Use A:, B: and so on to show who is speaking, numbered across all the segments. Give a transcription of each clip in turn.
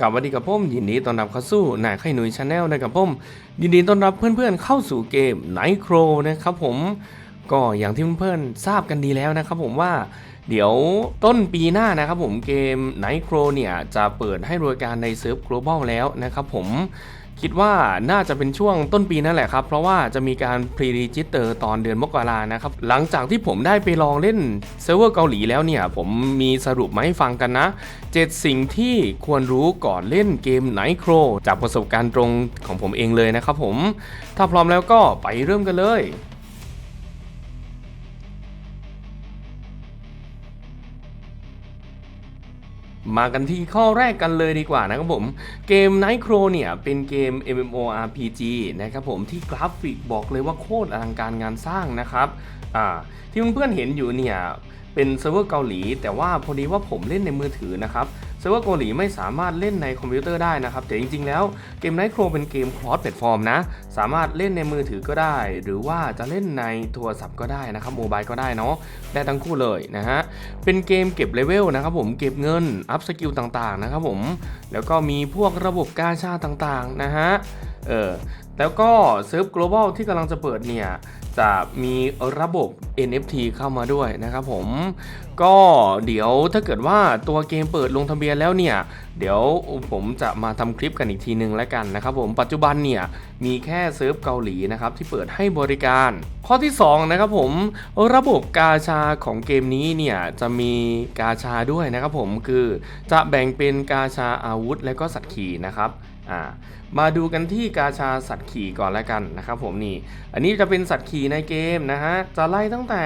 A: กับวันดีกับผมยินดีต้อนรับเข้าสู่นายไข่หนุ่ยชาแนลนะครับผมยินดีต้อนรับเพื่อนๆเข้าสู่เกมไนโครนะครับผมก็อย่างที่เพื่อนๆทราบกันดีแล้วนะครับผมว่าเดี๋ยวต้นปีหน้านะครับผมเกมไนโครเนี่ยจะเปิดให้บริการในเซิร์ฟ global แล้วนะครับผม คิดว่าน่าจะเป็นช่วงต้นปีนั่นแหละครับ เพราะว่าจะมีการพรีรีจิสเตอร์ตอนเดือนมกรานะครับ หลังจากที่ผมได้ไปลองเล่นเซิร์ฟเวอร์เกาหลีแล้วเนี่ย ผมมีสรุปมาให้ฟังกันนะ 7 สิ่งที่ควรรู้ก่อนเล่นเกมไนโครจากประสบการณ์ตรงของผมเองเลยนะครับผม ถ้าพร้อมแล้วก็ไปเริ่มกันเลย มากันที่ข้อแรกกันเลยดีกว่านะครับผม เกม Night Crow เนี่ย เป็นเกม MMORPG นะครับผมที่กราฟิกบอกเลยว่าโคตรอลังการงานสร้างนะครับอ่าที่เพื่อนๆเห็นอยู่เนี่ยเป็นเซิร์ฟเวอร์เกาหลี แต่ว่าพอดีว่าผมเล่นในมือถือนะครับ ซิร์ฟเวอร์เกาหลีไม่สามารถเล่นในคอมพิวเตอร์ได้นะครับ แต่จริงๆแล้วเกม Night Crow เป็นเกม cross platform นะ สามารถเล่นในมือถือก็ได้ หรือว่าจะเล่นในโทรศัพท์ก็ได้นะครับโมบายก็ได้เนาะได้ทั้งคู่เลยนะฮะ เป็นเกมเก็บเลเวลนะครับผมเก็บเงิน อัพสกิลต่างๆนะครับผม แล้วก็มีพวกระบบการชาต่างๆนะฮะเออ แล้วก็เซิร์ฟ global ที่กำลังจะเปิดเนี่ย จะมีระบบ NFT เข้ามาด้วยนะครับผม ก็เดี๋ยวถ้าเกิดว่าตัวเกมเปิดลงทะเบียนแล้วเนี่ย เดี๋ยวผมจะมาทำคลิปกันอีกทีนึงแล้วกันนะครับผม ปัจจุบันเนี่ย มีแค่เซิร์ฟเกาหลีนะครับที่เปิดให้บริการ ข้อที่ 2 นะครับผม ระบบกาชาของเกมนี้เนี่ย จะมีกาชาด้วยนะครับผม คือจะแบ่งเป็นกาชาอาวุธและก็สัตว์ขี่นะครับ อ่ามาดูกันที่กาชาสัตว์ขี่ก่อนแล้วกันนะครับผมนี่ อันนี้จะเป็นสัตว์ขี่ในเกมนะฮะจะไล่ตั้งแต่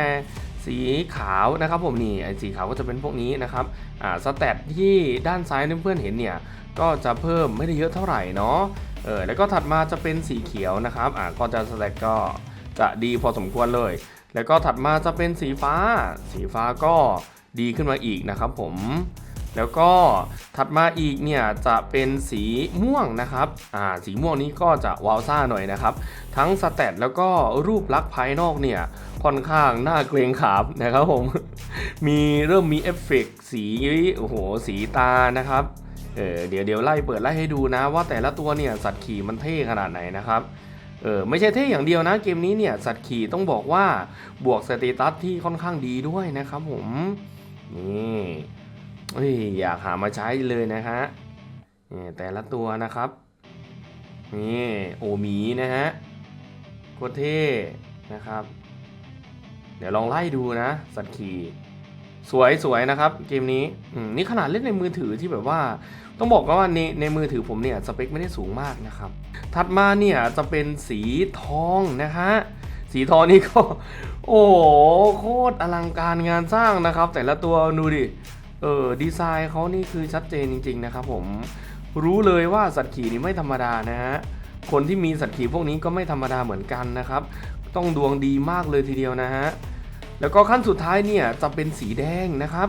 A: สีขาวนะครับผมนี่ไอ้สีขาวก็จะเป็นพวกนี้นะครับอ่าสแตทที่ด้านซ้ายเพื่อนๆเห็นเนี่ยก็จะเพิ่มไม่ได้เยอะเท่าไหร่เนาะเออแล้วก็ถัดมาจะเป็นสีเขียวนะครับอ่าก็จะสแตทก็จะดีพอสมควรเลย แล้วก็ถัดมาจะเป็นสีฟ้า สีฟ้าก็ดีขึ้นมาอีกนะครับผม แล้วก็ถัดมาอีกเนี่ยจะเป็นสีม่วงนะครับอ่าสีม่วงนี้ก็จะวาวซ่าหน่อยนะครับ ทั้งสแตทแล้วก็รูปลักษณ์ภายนอกเนี่ยค่อนข้างน่าเกรงขามนะครับผม มีเริ่มมีเอฟเฟกต์สีโอ้โหสีตานะครับเออเดี๋ยวเดี๋ยวไล่เปิดไล่ให้ดูนะว่าแต่ละตัวเนี่ยสัตว์ขี่มันเท่ขนาดไหนนะครับเออไม่ใช่เท่อย่างเดียวนะเกมนี้เนี่ยสัตว์ขี่ต้องบอกว่าบวกสเตตัสที่ค่อนข้างดีด้วยนะครับผมนี่ เฮ้ยอยากหามาใช้เลยนะฮะนี่แต่ละตัวนะครับนี่โอหมีนะฮะโคตรเท่นะครับ เดี๋ยวลองไล่ดูนะ สัตว์ขี่สวยสวยนะครับ เกมนี้นี่ขนาดเล่นในมือถือที่แบบว่า ต้องบอกว่าในในมือถือผมเนี่ยสเปคไม่ได้สูงมากนะครับ ถัดมาเนี่ยจะเป็นสีทองนะฮะสีทองนี่ก็ โอ้โหโคตรอลังการงานสร้างนะครับ แต่ละตัวดูดิ เออดีไซน์เขานี่คือชัดเจนจริง ๆ นะครับผมรู้เลยว่าสัตว์ขี่นี่ไม่ธรรมดานะฮะคนที่มีสัตว์ขี่พวกนี้ก็ไม่ธรรมดาเหมือนกันนะครับ ต้องดวงดีมากเลยทีเดียวนะฮะแล้วก็ขั้นสุดท้ายเนี่ยจะเป็นสีแดงนะครับ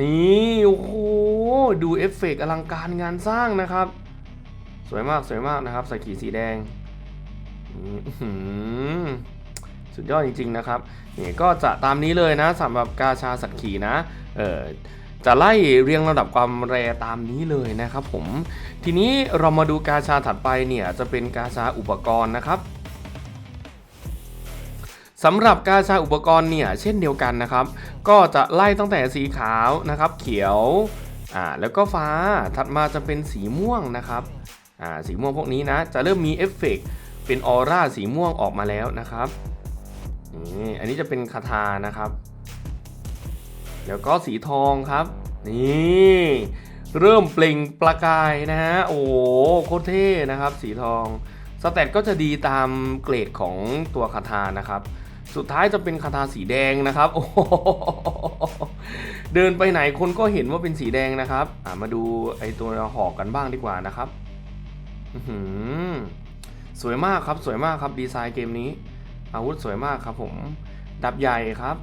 A: นี่โอ้โหดูเอฟเฟกต์อลังการงานสร้างนะครับ สวยมากสวยมากนะครับสัตว์ขี่สีแดงสุดยอดจริง ๆ นะครับนี่ก็จะตามนี้เลยนะสำหรับกาชาสัตว์ขี่นะเออ จะไล่เรียงระดับความแรตามนี้เลยนะครับผม ทีนี้เรามาดูกาชาถัดไปเนี่ยจะเป็นกาชาอุปกรณ์นะครับสำหรับกาชาอุปกรณ์เนี่ยเช่นเดียวกันนะครับ ก็จะไล่ตั้งแต่สีขาวนะครับ เขียวอ่าแล้วก็ฟ้าถัดมาจะเป็นสีม่วงนะครับอ่าสีม่วงพวกนี้นะ จะเริ่มมีเอฟเฟกต์เป็นออร่าสีม่วงออกมาแล้วนะครับนี่อันนี้จะเป็นคาถานะครับ แล้วก็สีทองครับ นี่เริ่มเปล่งประกายนะฮะ โอ้โหโคตรเท่นะครับ สีทอง สแตทก็จะดีตามเกรดของตัวคาถานะครับ สุดท้ายจะเป็นคาถาสีแดงนะครับ โอ้เดินไปไหนคนก็เห็นว่าเป็นสีแดงนะครับ อ่ามาดูไอตัวหอกกันบ้างดีกว่านะครับสวยมากครับ สวยมากครับ ดีไซน์เกมนี้ อาวุธสวยมากครับผม ดับใหญ่ครับ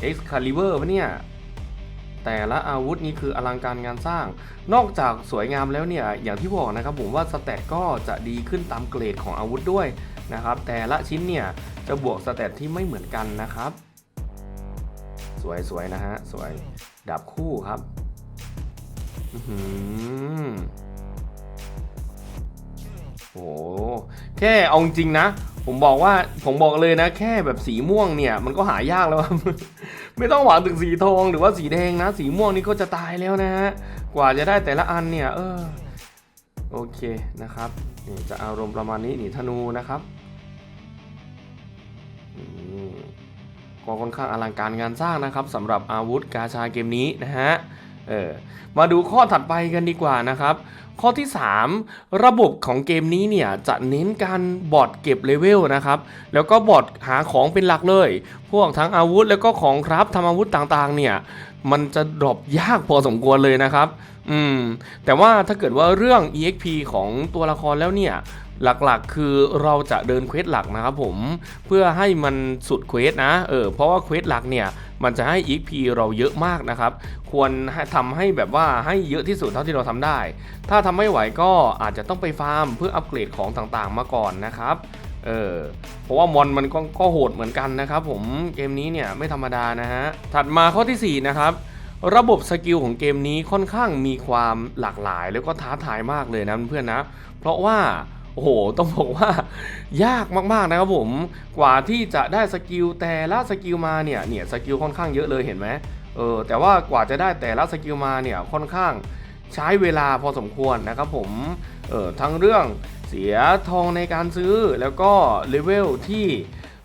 A: เอ็กซ์คาลิเบอร์ปะเนี่ย แต่ละอาวุธนี่คืออลังการงานสร้าง นอกจากสวยงามแล้วเนี่ย อย่างที่บอกนะครับผมว่าสแตทก็จะดีขึ้นตามเกรดของอาวุธด้วยนะครับ แต่ละชิ้นเนี่ย จะบวกสแตทที่ไม่เหมือนกันนะครับ สวยๆนะฮะ สวยดาบคู่ครับอื้อหือโอ้แค่เอาจริงนะ ผมบอกว่าผมบอกเลยนะ แค่แบบสีม่วงเนี่ย มันก็หายากแล้วครับไม่ต้องหวังถึงสีทองหรือว่าสีแดงนะ สีม่วงนี่ก็จะตายแล้วนะฮะกว่าจะได้แต่ละอันเนี่ย เออโอเคนะครับนี่จะอารมณ์ประมาณนี้นี่ธนูนะครับก็ค่อนข้างอลังการงานสร้างนะครับสำหรับอาวุธกาชาเกมนี้นะฮะ เออมาดูข้อถัดไปกันดีกว่านะครับ ข้อที่ 3 ระบบของเกมนี้เนี่ยจะเน้นการบอทเก็บเลเวลนะครับ แล้วก็บอทหาของเป็นหลักเลย พวกทั้งอาวุธแล้วก็ของครับทำอาวุธต่างๆเนี่ยมันจะดรอปยากพอสมควรเลยนะครับ อืม แต่ว่าถ้าเกิดว่าเรื่อง EXP ของตัวละครแล้วเนี่ยหลักๆ คือเราจะเดินเควสหลักนะครับผมเพื่อให้มันสุดเควสนะเออเพราะว่าเควสหลักเนี่ย มันจะให้ EXP เราเยอะมากนะครับ ควรให้ทำให้แบบว่าให้เยอะที่สุดเท่าที่เราทำได้ ถ้าทำไม่ไหวก็อาจจะต้องไปฟาร์มเพื่ออัปเกรดของต่างๆ มาก่อนนะครับเออเพราะว่ามอนมันก็ก็โหดเหมือนกันนะครับ ผมเกมนี้เนี่ยไม่ธรรมดานะฮะถัดมาข้อทีสี่ 4 นะครับ ระบบสกิลของเกมนี้ค่อนข้างมีความหลากหลาย แล้วก็ท้าทายมากเลยนะเพื่อนๆนะ เพราะว่า โอ้โห ต้องบอกว่ายากมากๆนะครับผม กว่าที่จะได้สกิลแต่ละสกิลมาเนี่ย เนี่ยสกิลค่อนข้างเยอะเลยเห็นไหมเออ แต่ว่ากว่าจะได้แต่ละสกิลมาเนี่ยค่อนข้างใช้เวลาพอสมควรนะครับผม เออทั้งเรื่องเสียทองในการซื้อแล้วก็เลเวลที่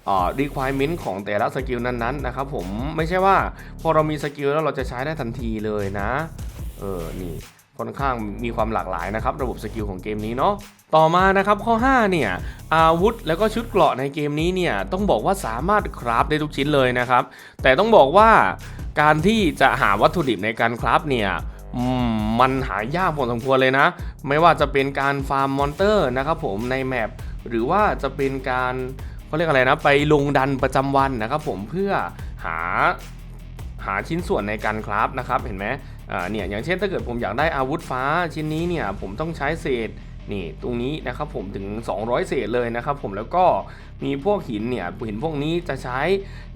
A: อ่า requirement ของแต่ละสกิลนั้นๆนะครับผมไม่ใช่ว่าพอเรามีสกิลแล้วเราจะใช้ได้ทันทีเลยนะ เออ นี่ ค่อนข้างมีความหลากหลายนะครับระบบสกิลของเกมนี้เนาะต่อมานะครับข้อ 5 เนี่ยอาวุธแล้วก็ชุดเกราะในเกมนี้เนี่ยต้องบอกว่าสามารถคราฟได้ทุกชิ้นเลยนะครับ แต่ต้องบอกว่าการที่จะหาวัตถุดิบในการคราฟเนี่ยมันหายากพอสมควรเลยนะ ไม่ว่าจะเป็นการฟาร์มมอนเตอร์นะครับผมในแมปหรือว่าจะเป็นการเขาเรียกอะไรนะ ไปลงดันประจำวันนะครับผมเพื่อหาาชิ้นส่วนในการคราฟนะครับเห็นไหมเนี่ยอย่างเช่นถ้าเกิดผมอยากได้อาวุธฟ้าชิ้นนี้เนี่ยผมต้องใช้เศษนี่ตรงนี้นะครับผมถึง 200 เศษเลยนะครับผมแล้วก็มีพวกหินเนี่ยหินพวกนี้จะใช้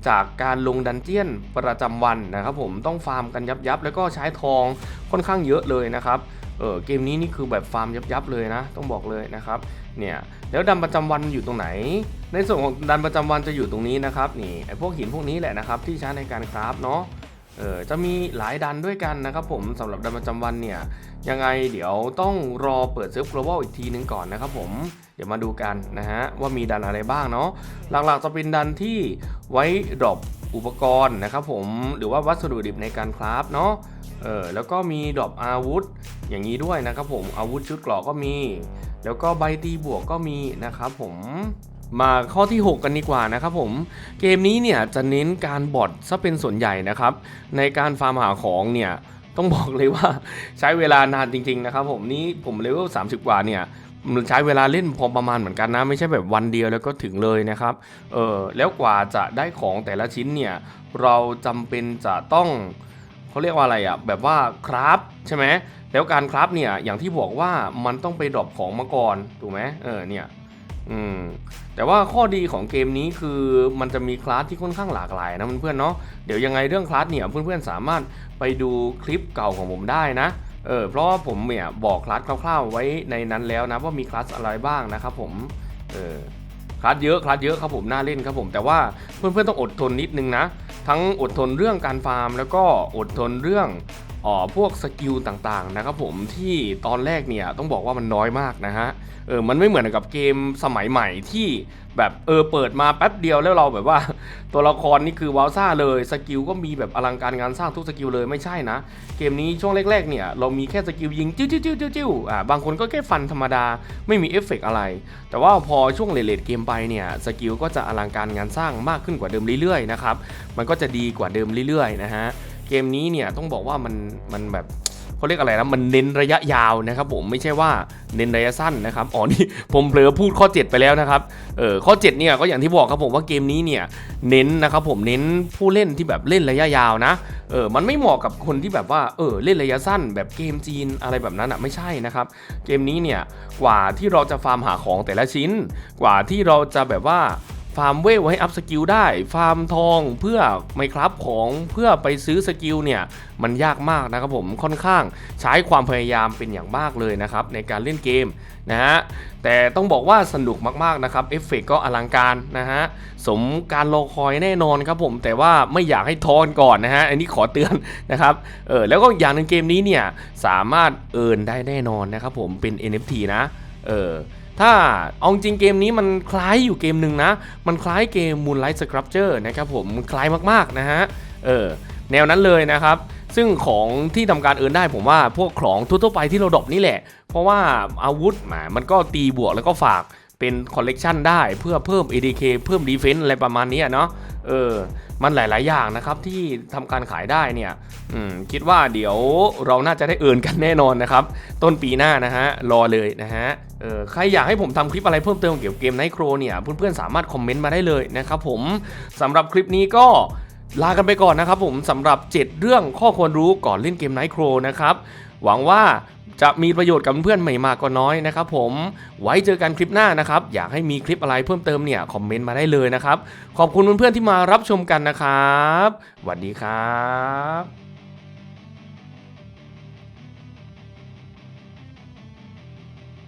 A: จากการลงดันเจียนประจำวันนะครับผมต้องฟาร์มกันยับยับแล้วก็ใช้ทองค่อนข้างเยอะเลยนะครับเออเกมนี้นี่คือแบบฟาร์มยับยับเลยนะต้องบอกเลยนะครับเนี่ยแล้วดันประจำวันอยู่ตรงไหน ในส่วนของดันประจำวันจะอยู่ตรงนี้นะครับนี่ไอพวกหินพวกนี้แหละนะครับที่ใช้ในการคราฟเนาะ เออจะมีหลายดันด้วยกันนะครับผมสำหรับดันประจำวันเนี่ยยังไงเดี๋ยวต้องรอเปิดเซิร์ฟ global อีกทีนึงก่อนนะครับผมเดี๋ยวมาดูกันนะฮะว่ามีดันอะไรบ้างเนาะหลักๆจะเป็นดันที่ไว้ดรอปอุปกรณ์นะครับผมหรือว่าวัสดุดิบในการคราฟเนาะเออแล้วก็มีดรอปอาวุธอย่างนี้ด้วยนะครับผมอาวุธชุดกราะก็มี แล้วก็ใบตีบวกก็มีนะครับผม มาข้อที่ 6 กันดีกว่านะครับผมเกมนี้เนี่ยจะเน้นการบอทซะเป็นส่วนใหญ่นะครับ ในการฟาร์มหาของเนี่ยต้องบอกเลยว่าใช้เวลานานจริงๆนะครับผมนี่ผมเลเวล30 กว่าเนี่ยใช้เวลาเล่นพอประมาณเหมือนกันนะ ไม่ใช่แบบวันเดียวแล้วก็ถึงเลยนะครับเออแล้วกว่าจะได้ของแต่ละชิ้นเนี่ยเราจำเป็นจะต้องเขาเรียกว่าอะไรอะ่ะแบบว่าคราฟใช่ไหมแล้วการคราฟเนี่ยอย่างที่บอกว่ามันต้องไปดรอปของมาก่อนถูกไหมเออเนี่ย อืมแต่ว่าข้อดีของเกมนี้คือมันจะมีคลาสที่ค่อนข้างหลากหลายนะเพื่อนๆเนาะเดี๋ยวยังไงเรื่องคลาสเนี่ยเพื่อนๆสามารถไปดูคลิปเก่าของผมได้นะเออเพราะว่าผมเนี่ยบอกคลาสคร่าวๆไว้ในนั้นแล้วนะว่ามีคลาสอะไรบ้างนะครับผมเออคลาสเยอะคลาสเยอะครับผมน่าเล่นครับผม แต่ว่าเพื่อนๆต้องอดทนนิดนึงนะ ทั้งอดทนเรื่องการฟาร์ม แล้วก็อดทนเรื่อง อ๋อพวกสกิลต่างๆนะครับผมที่ตอนแรกเนี่ยต้องบอกว่ามันน้อยมากนะฮะเออมันไม่เหมือนกับเกมสมัยใหม่ที่แบบเออเปิดมาแป๊บเดียวแล้วเราแบบว่า ตัวละครนี่คือว้าวซ่าเลยสกิลก็มีแบบอลังการงานสร้างทุกสกิลเลยไม่ใช่นะ เกมนี้ช่วงแรกๆเนี่ยเรามีแค่สกิลยิงจิ้วจิ้วจิ้วจิ้วจิ้วอ่าบางคนก็แค่ฟันธรรมดาไม่มีเอฟเฟกต์อะไร แต่ว่าพอช่วงเลดๆเกมไปเนี่ยสกิลก็จะอลังการงานสร้างมากขึ้นกว่าเดิมเรื่อยๆนะครับมันก็จะดีกว่าเดิมเรื่อยๆนะฮะ เกมนี้เนี่ยต้องบอกว่ามันมันแบบเขาเรียกอะไรนะมันเน้นระยะยาวนะครับผมไม่ใช่ว่าเน้นระยะสั้นนะครับอ๋อนี่ผมเผลอพูดข้อ 7 ไปแล้วนะครับเออข้อ7เนี่ยก็อย่างที่บอกครับผมว่าเกมนี้เนี่ยเน้นนะครับผมเน้นผู้เล่นที่แบบเล่นระยะยาวนะเออมันไม่เหมาะกับคนที่แบบว่าเออเล่นระยะสั้น แบบเกมจีนอะไรแบบนั้นอะไม่ใช่นะครับเกมนี้เนี่ยกว่าที่เราจะฟาร์มหาของแต่ละชิ้น กว่าที่เราจะแบบว่า ฟาร์มเวลให้อัพสกิลได้ ฟาร์มทองเพื่อไม่ครับของเพื่อไปซื้อสกิลเนี่ยมันยากมากนะครับผมค่อนข้างใช้ความพยายามเป็นอย่างมากเลยนะครับในการเล่นเกมนะฮะแต่ต้องบอกว่าสนุกมากๆนะครับเอฟเฟกก็อลังการนะฮะสมการรอคอยแน่นอนครับผมแต่ว่าไม่อยากให้ทอนก่อนนะฮะอันนี้ขอเตือนนะครับเออแล้วก็อย่างหนึ่งเกมนี้เนี่ยสามารถเอินได้แน่นอนนะครับผมเป็น NFT นะเออ ถ้าเอาจริงเกมนี้มันคล้ายอยู่เกมหนึ่งนะ มันคล้ายเกม Moonlight Sculpture นะครับผมมันคล้ายมากๆนะฮะ เออแนวนั้นเลยนะครับ ซึ่งของที่ทำการเอินได้ผมว่าพวกของทั่วๆไปที่เราดรอปนี่แหละ เพราะว่าอาวุธหมมันก็ตีบวกแล้วก็ฝาก เป็นคอลเลกชันได้เพื่อเพิ่ม ADK เพิ่ม Defense อะไรประมาณนี้เนาะเออมันหลาย ๆ อย่างนะครับที่ทำการขายได้เนี่ยคิดว่าเดี๋ยวเราน่าจะได้เอินกันแน่นอนนะครับ ต้นปีหน้านะฮะรอเลยนะฮะเออใครอยากให้ผมทำคลิปอะไรเพิ่มเติมเกี่ยวกับเกมไนโครเนี่ยเพื่อน ๆ สามารถคอมเมนต์มาได้เลยนะครับผมสำหรับคลิปนี้ก็ลากันไปก่อนนะครับผมสำหรับ 7 เรื่องข้อควรรู้ก่อนเล่นเกมไนโครนะครับหวังว่า จะมีประโยชน์กับเพื่อนๆไม่มากก็น้อยนะครับผมไว้เจอกันคลิปหน้านะครับ อยากให้มีคลิปอะไรเพิ่มเติมเนี่ยคอมเมนต์มาได้เลยนะครับ ขอบคุณเพื่อนๆที่มารับชมกันนะครับสวัสดีครับ